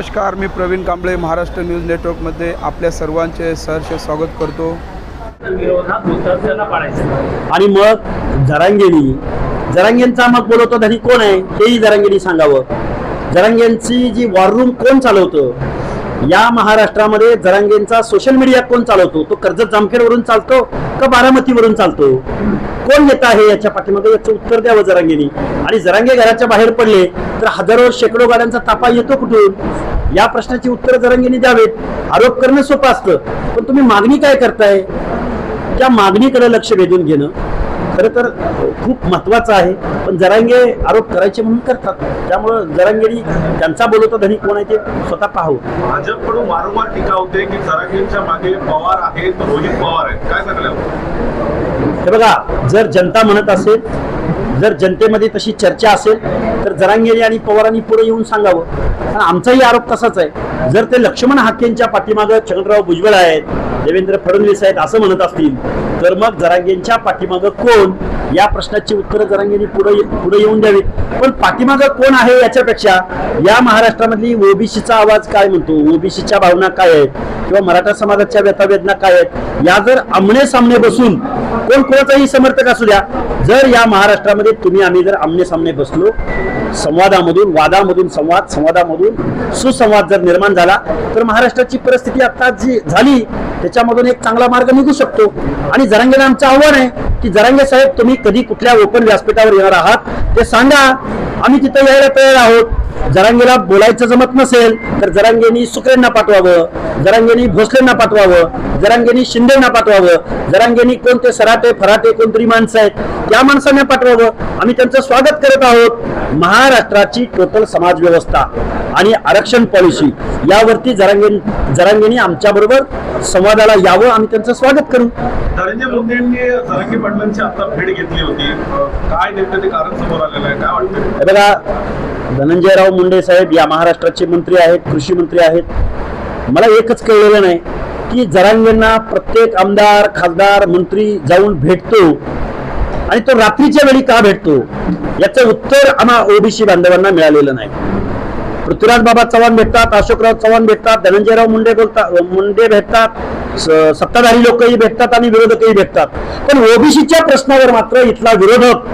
नमस्कार मी प्रवीण कांबळे महाराष्ट्र न्यूज नेटवर्कमध्ये आपल्या सर्वांचे सहर्ष स्वागत करतो. आणि मग जरांगेनी जरांगेंचा मग बोलवतो धनी कोण आहे? तेही जरांगेनी सांगावं. जरांगेंची जी वॉर रूम कोण चालवतं? या महाराष्ट्रामध्ये जरांगेंचा सोशल मीडिया कोण चालवतो? तो कर्जत जामखेडवरून चालतो का बारामतीवरून चालतो? कोण नेता आहे याच्या पाठीमागे? याचं उत्तर द्यावं जरांगेनी. आणि जरांगे घराच्या बाहेर पडले तर हजारो शेकडो गाड्यांचा तापा येतो कुठून? या प्रश्नाची उत्तर जरांगेनी द्यावेत. आरोप करणं सोपं असतं. पण तुम्ही मागणी काय करताय? त्या मागणीकडे लक्ष वेधून घेणं. खरं तर खूप महत्वाचं आहे. पण जरांगे आरोप करायचे म्हणून करतात. त्यामुळं जरांगेनी त्यांचा बोलवता धनी कोण आहे ते स्वतः पाहावं. भाजपकडून वारंवार टीका होते की जरांगेंच्या मागे पवार आहेत रोहित पवार आहेत काय सांगायला हे बघा जर जनता म्हणत असेल जर जनतेमध्ये तशी चर्चा असेल तर जरांगेनी आणि पवारांनी पुढे येऊन सांगावं. कारण आमचाही आरोप तसाच आहे. जर ते लक्ष्मण हाकेंच्या पाठीमागं छगनराव भुजबळ आहेत देवेंद्र फडणवीस आहेत असं म्हणत असतील तर मग जरांगेंच्या पाठीमागं कोण? या प्रश्नाची उत्तरं जरांगेंनी पुढे पुढे येऊन द्यावी पण पाठीमागं कोण आहे याच्यापेक्षा? या महाराष्ट्रामधली ओबीसीचा आवाज काय म्हणतो? ओबीसीच्या भावना काय आहेत? किंवा मराठा समाजाच्या व्यथावेदना काय आहेत? या जर आमने सामने बसून कोण कोणाचाही समर्थक असू द्या जर या महाराष्ट्रामध्ये तुम्ही आम्ही जर आमने सामने बसलो संवादामधून वादामधून संवाद संवादामधून सुसंवाद जर निर्माण झाला तर महाराष्ट्राची परिस्थिती आता जी झाली त्याच्यामधून एक चांगला मार्ग निघू शकतो. आणि जरांगेला आमचं आव्हान आहे की जरांगे साहेब तुम्ही कधी कुठल्या ओपन व्यासपीठावर येणार आहात? ते सांगा. आम्ही तिथं यायला तयार आहोत. जरांगेला बोलायचं जमत नसेल तर जरांगेनी सुकरेंना पाठवावं जरांगेनी भोसलेंना पाठवावं जरांगेनी शिंदेना पाठवावं जरांगेनी कोणते सराटे फराटे कोणतरी माणसं आहेत त्या माणसांना पाठवावं. आम्ही त्यांचं स्वागत करत आहोत महाराष्ट्राची टोटल समाज व्यवस्था आणि आरक्षण पॉलिसी यावरती जरांगे जरांगेनी आमच्या बरोबर संवादाला यावं आम्ही त्यांचं स्वागत करू. धनंजय मुंडेंनी जरांगे पाटलांची आता भेट घेतली होती. काय नेमकं ते कारण समोर आलेलं आहे? काय वाटतं बघा धनंजयराव मुंडे साहेब या महाराष्ट्राचे मंत्री आहेत कृषी मंत्री आहेत. मला एकच कळलेलं नाही की जरांगेंना प्रत्येक आमदार खासदार मंत्री जाऊन भेटतो आणि तो रात्रीच्या वेळी का भेटतो? याचं उत्तर आम्हा ओबीसी बांधवांना मिळालेलं नाही. पृथ्वीराज बाबा चव्हाण भेटतात अशोकराव चव्हाण भेटतात धनंजयराव मुंडे बोलतात मुंडे भेटतात सत्ताधारी लोकही भेटतात आणि विरोधकही भेटतात. पण ओबीसीच्या प्रश्नावर मात्र इथला विरोधक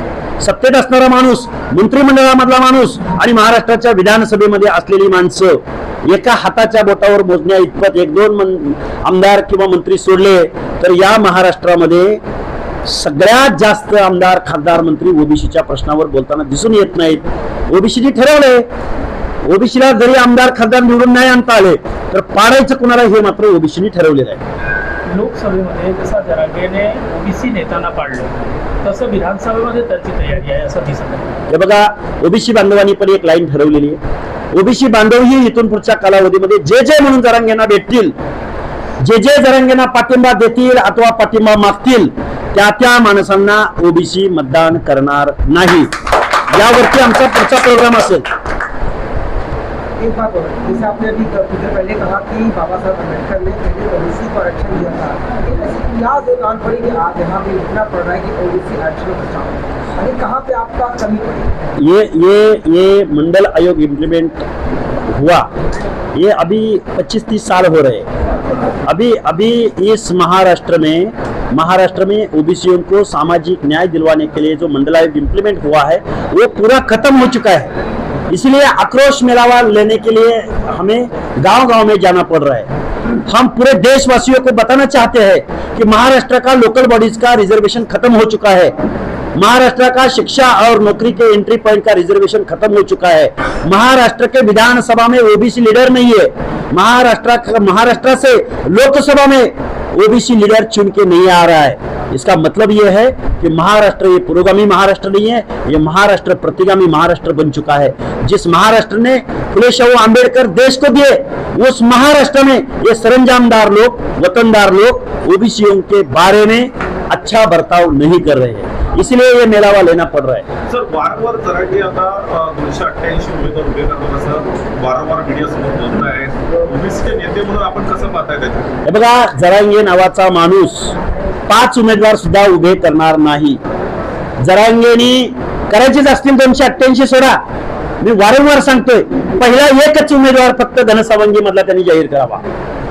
सत्तेत असणारा माणूस मंत्रिमंडळामधला माणूस आणि महाराष्ट्राच्या विधानसभेमध्ये असलेली माणसं एका हाताच्या बोटावर मोजण्या इतपत एक दोन आमदार किंवा मंत्री सोडले तर या महाराष्ट्रामध्ये सगळ्यात जास्त आमदार खासदार मंत्री ओबीसीच्या प्रश्नावर बोलताना दिसून येत नाहीत. ओबीसीने ठरवले ओबीसीला जरी आमदार खासदार निवडून नाही आणता आले तर पाडायचं कुणाला हे मात्र ओबीसीने ठरवलेलं आहे. लोकसभेमध्ये जसा जरांगेने ओबीसी नेत्यांना पाडलं तसं विधानसभेमध्ये त्यांची तयारी आहे असं दिसत आहे हे बघा ओबीसी बांधवांनी पण एक लाईन ठरवलेली आहे. ओबीसी बांधवही इथून पुढच्या कालावधीमध्ये जे जे म्हणून जरांगेंना भेटतील जे जे जरांगेंना पाठिंबा देतील अथवा पाठिंबा मागतील त्या त्या माणसांना ओबीसी मतदान करणार नाही. यावरती आमचा पुढचा प्रोग्राम असेल. एक बात और, जैसे आपने अभी कुछ देर पहले कहा कि बाबा साहब अंबेडकर ने पहले ओबीसी को आरक्षण दिया था। लेकिन ऐसी क्या ज़रूरत पड़ी कि आज यहाँ पे इतना पड़ रहा है कि ओबीसी आरक्षण बचाओ? अरे कहाँ पे आपका कमी पड़ी? ये ये ये मंडल आयोग इम्प्लीमेंट हुआ। ये अभी 25-30 साल हो रहे अभी अभी इस महाराष्ट्र में महाराष्ट्र में ओबीसीओं को सामाजिक न्याय दिलवाने के लिए जो मंडल आयोग इम्प्लीमेंट हुआ है, वो पूरा खत्म हो चुका है। इसलिए आक्रोश मेलावा लेने के लिए हमें गाँव गाँव में जाना पड़ रहा है। हम पूरे देशवासियों को बताना चाहते हैं कि महाराष्ट्र का लोकल बॉडीज का रिजर्वेशन खत्म हो चुका है। महाराष्ट्र का शिक्षा और नौकरी के एंट्री पॉइंट का रिजर्वेशन खत्म हो चुका है। महाराष्ट्र के विधानसभा में ओबीसी लीडर नहीं है। महाराष्ट्र महाराष्ट्र से लोकसभा में ओबीसी लीडर चुन के नहीं आ रहा है। इसका मतलब ये है कि महाराष्ट्र ये पुरोगामी महाराष्ट्र नहीं है ये महाराष्ट्र प्रतिगामी महाराष्ट्र बन चुका है। जिस महाराष्ट्र ने फुले शाहू आंबेडकर देश को दिए उस महाराष्ट्र में ये सरंजामदार लोग वतनदार लोग ओबीसीओं के बारे में अच्छा बर्ताव नहीं कर रहे हैं। इसलिए ये मेलावा लेना पड़ रहा है। सर वारंवार जरांगे आता दोनशे अठ्ठ्याऐंशी उमेदवार उभे करतात असं वारंवार मीडिया समोर बोलत आहे ओबीसीचे नेते म्हणून आपण कसं पाहताय हे बघा जरांगे नावाचा माणूस पाच उमेदवार सुद्धा उभे करणार नाही. जरांगेनी करायचेच असतील दोनशे अठ्ठ्याऐंशी सोडा. मी वारंवार सांगतोय पहिला एकच उमेदवार फक्त धनसावंगी मधला त्यांनी जाहीर करावा.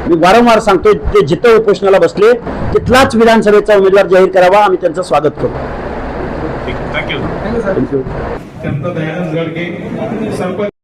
मी वारंवार सांगतोय ते जिथं उपोषणाला बसले तिथलाच विधानसभेचा उमेदवार जाहीर करावा आम्ही त्यांचं स्वागत करू ठीक आहे थँक्यू